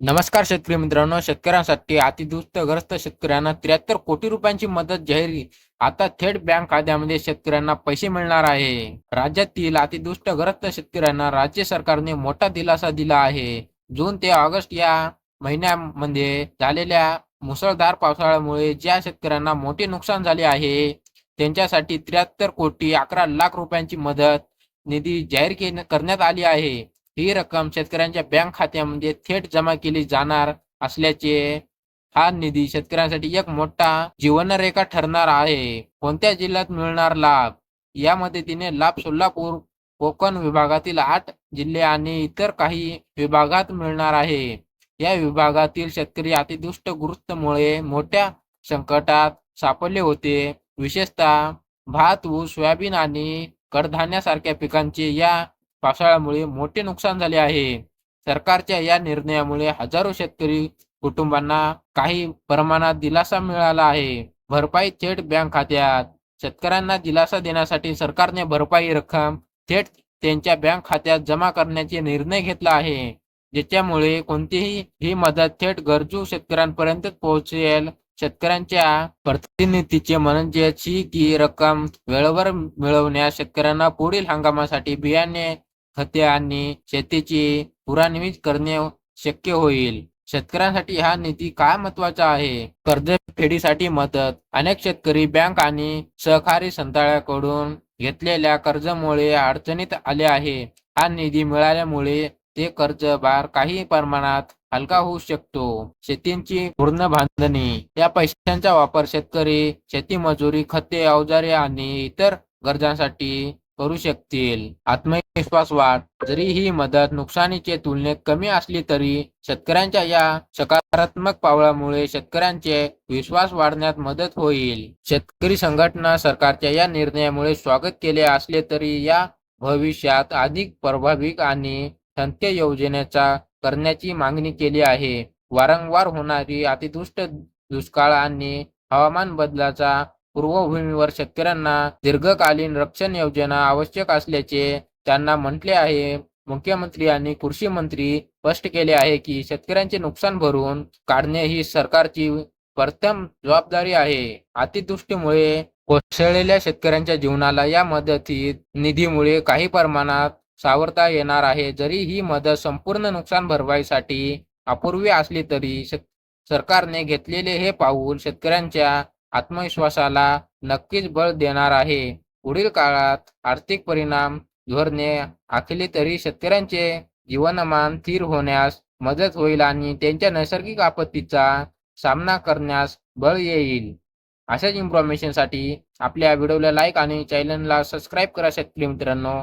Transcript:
नमस्कार शेतकरी मित्रांनो शेतकऱ्यांसाठी अतिदुष्टग्रस्त शेतकऱ्यांना त्र्याहत्तर कोटी रुपयांची मदत जाहीर. आता थेट बँक खात्यामध्ये शेतकऱ्यांना पैसे मिळणार आहे. राज्यातील अतिदुष्टग्रस्त शेतकऱ्यांना राज्य सरकारने मोठा दिलासा दिला आहे. जून ते ऑगस्ट या महिन्यामध्ये झालेल्या मुसळधार पावसाळ्यामुळे ज्या शेतकऱ्यांना मोठे नुकसान झाले आहे त्यांच्यासाठी त्र्याहत्तर कोटी अकरा लाख रुपयांची मदत निधी जाहीर करण्यात आली आहे. ही रक्कम शेतकऱ्यांच्या बँक खात्यामध्ये थेट जमा केली जाणार असल्याचे हा निधी शेतकऱ्यांसाठी एक मोठा जीवनरेखा ठरणार आहे. कोणत्या जिल्ह्यात मिळणार लाभ? या मदतीने लाभ सोलापूर कोकण विभागातील आठ जिल्हे आणि इतर काही विभागात मिळणार आहे. या विभागातील शेतकरी अतिदुष्टग्रस्तमुळे मोठ्या संकटात सापडले होते. विशेषतः भात ऊस सोयाबीन आणि कडधान्यासारख्या पिकांचे या पावसाळ्यामुळे मोठे नुकसान झाले आहे. सरकारच्या या निर्णयामुळे हजारो शेतकरी कुटुंबांना काही प्रमाणात दिलासा मिळाला आहे. भरपाई थेट बँक खात्यात. शेतकऱ्यांना दिलासा देण्यासाठी सरकारने भरपाई रक्कम थेट त्यांच्या बँक खात्यात जमा करण्याचे निर्णय घेतला आहे. ज्याच्यामुळे कोणतीही ही मदत थेट गरजू शेतकऱ्यांपर्यंत पोहोचेल. शेतकऱ्यांच्या प्रतिनिधीचे म्हणजे ही की रक्कम वेळेवर मिळवण्यास शेतकऱ्यांना पुढील हंगामासाठी बियाणे खते आणि शेतीची पुराणीत करणे शक्य होईल. शेतकऱ्यांसाठी हा निधी काय महत्त्वाचा आहे? कर्ज फेडीसाठी मदत. अनेक शेतकरी बँक आणि सहकारी संस्थांकडून घेतलेल्या कर्जामुळे अडचणीत आले आहे. हा निधी मिळाल्यामुळे ते कर्ज भार काही प्रमाणात हलका होऊ शकतो. शेतींची पूर्ण बांधणी. या पैशांचा वापर शेतकरी शेती मजुरी खते अवजारे आणि इतर गरजांसाठी करू शकतील. आत्मविश्वास वाढ जरी ही मदत नुकसानीचे तुलनेत कमी असली तरी शेतकऱ्यांच्या या सकारात्मक पावलामुळे शेतकऱ्यांचे विश्वास वाढण्यात मदत होईल. शेतकरी संघटना सरकारच्या या निर्णयामुळे स्वागत केले असले तरी या भविष्यात अधिक प्रभावी आणि संत्य योजनेचा करण्याची मागणी केली आहे. वारंवार होणारी अतिदुष्ट दुष्काळ आणि हवामान बदलाचा पूर्वभूमीवर शेतकऱ्यांना दीर्घकालीन रक्षण योजना आवश्यक असल्याचे त्यांना म्हटले आहे. मुख्यमंत्री आणि कृषी मंत्री स्पष्ट केले आहे की शेतकऱ्यांचे नुकसान भरून काढणे ही सरकारची प्रथम जबाबदारी आहे. अतिदृष्टीमुळे कोसळलेल्या शेतकऱ्यांच्या जीवनाला या मदतीत निधीमुळे काही प्रमाणात सावरता येणार आहे. जरी ही मदत संपूर्ण नुकसान भरपाईसाठी अपूर्वी असली तरी शेत- सरकारने घेतलेले हे पाऊल शेतकऱ्यांच्या आत्मविश्वासाला नक्कीच बळ देणार आहे. पुढील काळात आर्थिक परिणाम धोरणे आखली तरी शेतकऱ्यांचे जीवनमान स्थिर होण्यास मदत होईल आणि त्यांच्या नैसर्गिक आपत्तीचा सामना करण्यास बळ येईल. अशाच इन्फॉर्मेशनसाठी आपल्या व्हिडिओला लाईक आणि चॅनलला सबस्क्राईब करा शेतकरी मित्रांनो.